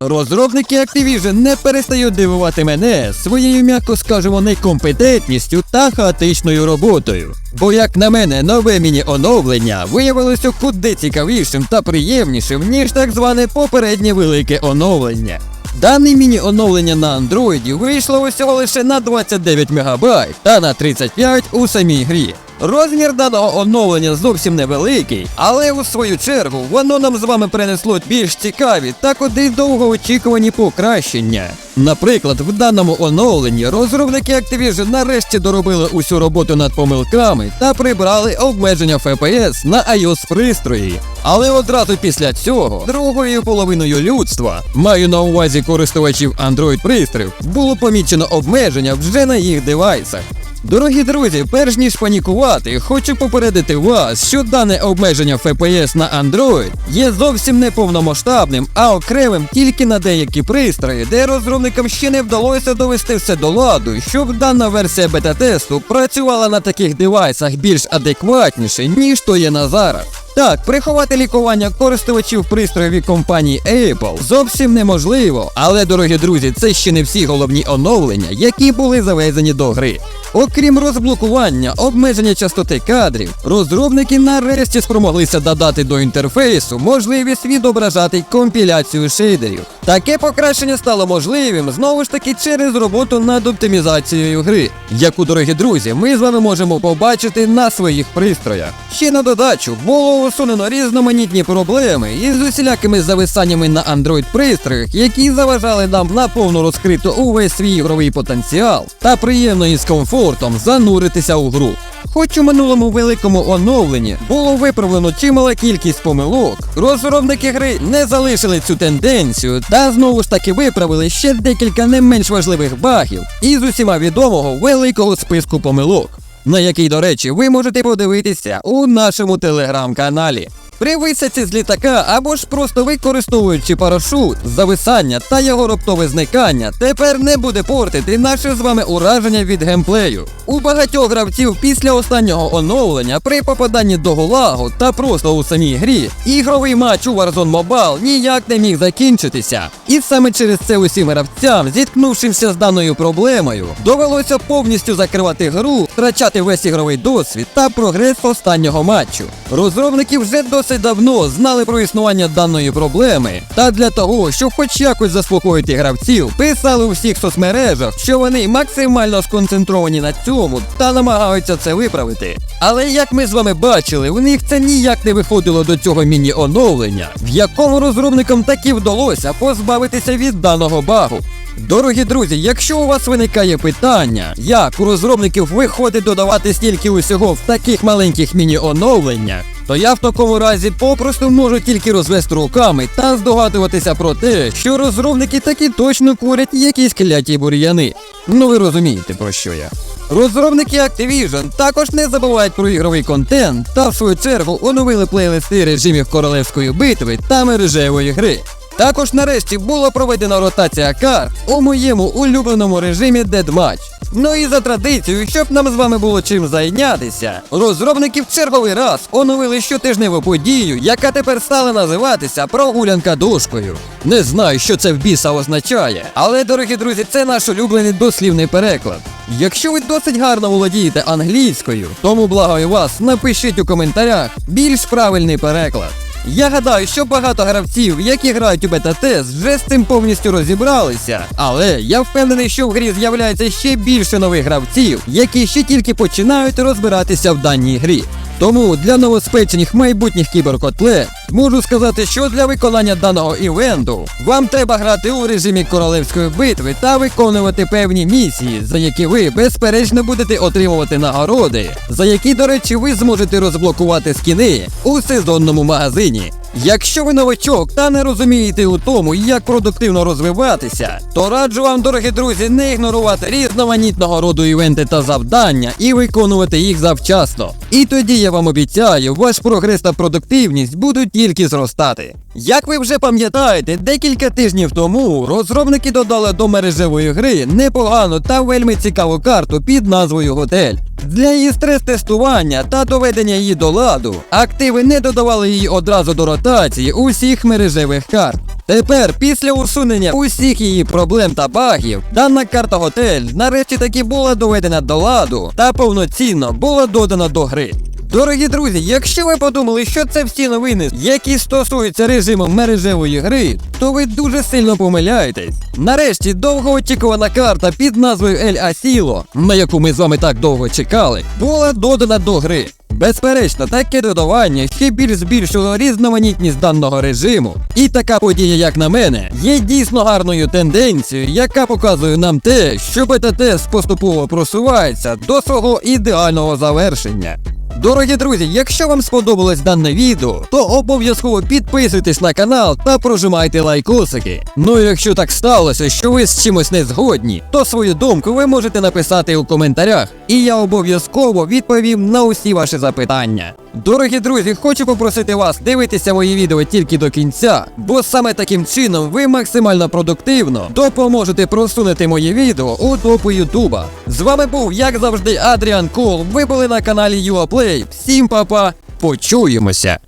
Розробники Activision не перестають дивувати мене своєю, м'яко скажемо, некомпетентністю та хаотичною роботою. Бо, як на мене, нове міні-оновлення виявилося куди цікавішим та приємнішим, ніж так зване попереднє велике оновлення. Дане міні-оновлення на андроїді вийшло усього лише на 29 МБ та на 35 у самій грі. Розмір даного оновлення зовсім невеликий, але у свою чергу воно нам з вами принесло більш цікаві та куди довгоочікувані покращення. Наприклад, в даному оновленні розробники Activision нарешті доробили усю роботу над помилками та прибрали обмеження FPS на iOS пристрої. Але одразу після цього другою половиною людства, маю на увазі користувачів Android пристроїв, було помічено обмеження вже на їх девайсах. Дорогі друзі, перш ніж панікувати, хочу попередити вас, що дане обмеження FPS на Android є зовсім не повномасштабним, а окремим тільки на деякі пристрої, де розробникам ще не вдалося довести все до ладу, щоб дана версія бета-тесту працювала на таких девайсах більш адекватніше, ніж то є на зараз. Так, приховати лікування користувачів пристроїв компанії Apple зовсім неможливо, але, дорогі друзі, це ще не всі головні оновлення, які були завезені до гри. Окрім розблокування, обмеження частоти кадрів, розробники нарешті спромоглися додати до інтерфейсу можливість відображати компіляцію шейдерів. Таке покращення стало можливим знову ж таки через роботу над оптимізацією гри, яку, дорогі друзі, ми з вами можемо побачити на своїх пристроях. Ще на додачу було усунено різноманітні проблеми із усілякими зависаннями на Android пристроях, які заважали нам наповну розкрито увесь свій ігровий потенціал та приємно і з комфортом зануритися у гру. Хоч у минулому великому оновленні було виправлено чимала кількість помилок, розробники гри не залишили цю тенденцію та знову ж таки виправили ще декілька не менш важливих багів із усіма відомого великого списку помилок, на який, до речі, ви можете подивитися у нашому телеграм-каналі. При висадці з літака або ж просто використовуючи парашут, зависання та його раптове зникання тепер не буде портити наше з вами ураження від геймплею. У багатьох гравців після останнього оновлення при попаданні до гулагу та просто у самій грі ігровий матч у Warzone Mobile ніяк не міг закінчитися. І саме через це усім гравцям, зіткнувшимся з даною проблемою, довелося повністю закривати гру, втрачати весь ігровий досвід та прогрес останнього матчу. Розробники вже досить давно знали про існування даної проблеми, та для того, щоб хоч якось заспокоїти гравців, писали у всіх соцмережах, що вони максимально сконцентровані на цьому та намагаються це виправити. Але як ми з вами бачили, у них це ніяк не виходило до цього міні-оновлення, в якому розробникам таки вдалося позбавитися від даного багу. Дорогі друзі, якщо у вас виникає питання, як у розробників виходить додавати стільки усього в таких маленьких міні-оновленнях, то я в такому разі попросту можу тільки розвести руками та здогадуватися про те, що розробники таки точно курять якісь кляті бур'яни. Ну ви розумієте про що я. Розробники Activision також не забувають про ігровий контент та в свою чергу оновили плейлисти режимів королевської битви та мережевої гри. Також нарешті було проведено ротація карт у моєму улюбленому режимі Deathmatch. Ну і за традицією, щоб нам з вами було чим зайнятися, розробники в черговий раз оновили щотижневу подію, яка тепер стала називатися прогулянка дошкою. Не знаю, що це в біса означає, але, дорогі друзі, це наш улюблений дослівний переклад. Якщо ви досить гарно володієте англійською, тому благаю вас, напишіть у коментарях більш правильний переклад. Я гадаю, що багато гравців, які грають у бета-тест, вже з цим повністю розібралися. Але я впевнений, що в грі з'являється ще більше нових гравців, які ще тільки починають розбиратися в даній грі. Тому для новоспечених майбутніх кіберкотлет можу сказати, що для виконання даного івенту вам треба грати у режимі королевської битви та виконувати певні місії, за які ви безперечно будете отримувати нагороди, за які, до речі, ви зможете розблокувати скіни у сезонному магазині. Якщо ви новачок та не розумієте у тому, як продуктивно розвиватися, то раджу вам, дорогі друзі, не ігнорувати різноманітного роду івенти та завдання і виконувати їх завчасно. І тоді я вам обіцяю, ваш прогрес та продуктивність будуть тільки зростати. Як ви вже пам'ятаєте, декілька тижнів тому розробники додали до мережевої гри непогану та вельми цікаву карту під назвою Готель. Для її стрес-тестування та доведення її до ладу, активи не додавали її одразу до ротації усіх мережевих карт. Тепер, після усунення усіх її проблем та багів, дана карта готель нарешті таки була доведена до ладу та повноцінно була додана до гри. Дорогі друзі, якщо ви подумали, що це всі новини, які стосуються режиму мережевої гри, то ви дуже сильно помиляєтесь. Нарешті довгоочікувана карта під назвою Ель Асіло, на яку ми з вами так довго чекали, була додана до гри. Безперечно, таке додавання ще більш збільшило різноманітність даного режиму. І така подія, як на мене, є дійсно гарною тенденцією, яка показує нам те, що бета-тест поступово просувається до свого ідеального завершення. Дорогі друзі, якщо вам сподобалось дане відео, то обов'язково підписуйтесь на канал та прожимайте лайкосики. Ну і якщо так сталося, що ви з чимось не згодні, то свою думку ви можете написати у коментарях, і я обов'язково відповім на усі ваші запитання. Дорогі друзі, хочу попросити вас дивитися мої відео тільки до кінця, бо саме таким чином ви максимально продуктивно допоможете просунути мої відео у топу Ютуба. З вами був, як завжди, Адріан Кол. Ви були на каналі UAPlay. Всім па-па, почуємося!